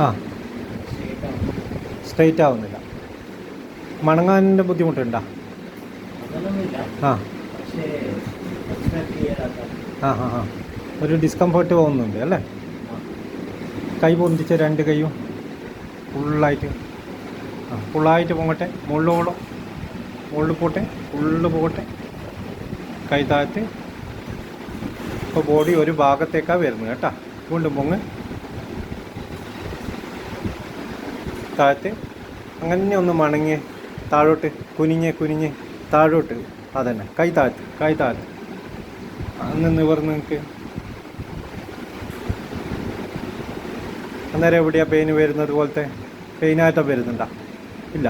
ആ. സ്ട്രെയിറ്റ് ആവുന്നില്ല. മണങ്ങാനിന്റെ ബുദ്ധിമുട്ടുണ്ടോ? ആ. ആ ആ ഒരു ഡിസ്കംഫർട്ട് പോകുന്നുണ്ട് അല്ലേ? കൈ പൊന്തിച്ച രണ്ട് കൈയും ഫുള്ളായിട്ട് ആ ഫുള്ളായിട്ട് പോകട്ടെ മുകളിലോളം മുകളിൽ പോട്ടെ ഫുള്ള് പോകട്ടെ കൈ താഴ്ത്ത്. ഇപ്പോൾ ബോഡി ഒരു ഭാഗത്തേക്കാണ് വരുന്നത് കേട്ടോ? വീണ്ടും പൊങ്ങ്. താഴത്ത്. അങ്ങനെ ഒന്ന് മണങ്ങി താഴോട്ട് കുനിഞ്ഞ് കുനിഞ്ഞ് താഴോട്ട്. അതന്നെ കൈ താഴ്ത്ത് കൈ താഴ്ത്ത്. അന്ന് നിവർന്ന് നിങ്ങൾക്ക് അന്നേരം എവിടെയാ പെയിന് വരുന്നത് പോലത്തെ? പെയിനായിട്ടാണ് വരുന്നുണ്ടോ? ഇല്ല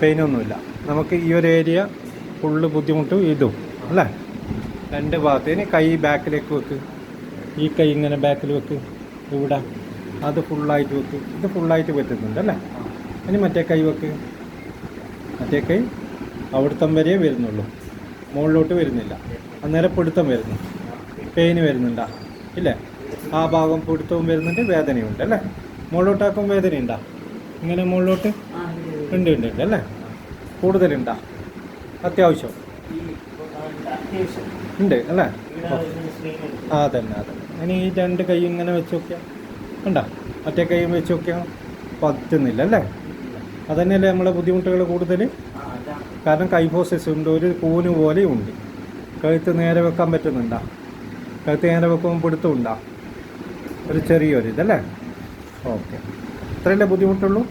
പെയിനൊന്നുമില്ല. നമുക്ക് ഈ ഒരു ഏരിയ ഫുള്ള് ബുദ്ധിമുട്ടും ഇതും അല്ലേ? രണ്ട് ഭാഗത്തേന് കൈ ബാക്കിലേക്ക് വെക്ക്. ഈ കൈ ഇങ്ങനെ ബാക്കിൽ വെക്ക്. ഇവിടെ. അത് ഫുള്ളായിട്ട് വെക്ക്. ഇത് ഫുള്ളായിട്ട് പറ്റുന്നുണ്ട് അല്ലേ? ഇനി മറ്റേ കൈ വെക്ക്. മറ്റേ കൈ അവിടുത്തം വരെയേ വരുന്നുള്ളൂ. മുകളിലോട്ട് വരുന്നില്ല. അന്നേരം പിടുത്തം വരുന്നു. പെയിന് വരുന്നുണ്ടാ? ഇല്ലേ? ആ ഭാഗം പിടുത്തവും വരുന്നുണ്ട് വേദനയുണ്ട് അല്ലേ? മുകളിലോട്ടാക്കും വേദനയുണ്ടാ? ഇങ്ങനെ മുകളിലോട്ട്? ഉണ്ട് ഉണ്ട് ഉണ്ട് അല്ലേ? കൂടുതലുണ്ടാ? അത്യാവശ്യം. ഉണ്ട് അല്ലേ? ആ തന്നെ അതെ ഇനി ഈ രണ്ട് കൈ ഇങ്ങനെ വെച്ച് നോക്കിയാൽ ഉണ്ടോ മറ്റേ കൈ നോക്കിയാൽ പറ്റുന്നില്ല അല്ലേ? അതന്നെയല്ലേ നമ്മളെ ബുദ്ധിമുട്ടുകൾ കൂടുതൽ? കാരണം കൈഫോസിസ് ഉണ്ട് ഒരു കൂന് പോലെയും ഉണ്ട്. കഴുത്ത് നേരെ വെക്കാൻ പറ്റുന്നുണ്ടോ? കഴുത്ത് നേരെ വെക്കുമ്പോൾ പിടുത്തമുണ്ടോ? ഒരു ചെറിയൊരു ഇതല്ലേ ഓക്കെ. ഇത്രയല്ലേ ബുദ്ധിമുട്ടുള്ളൂ?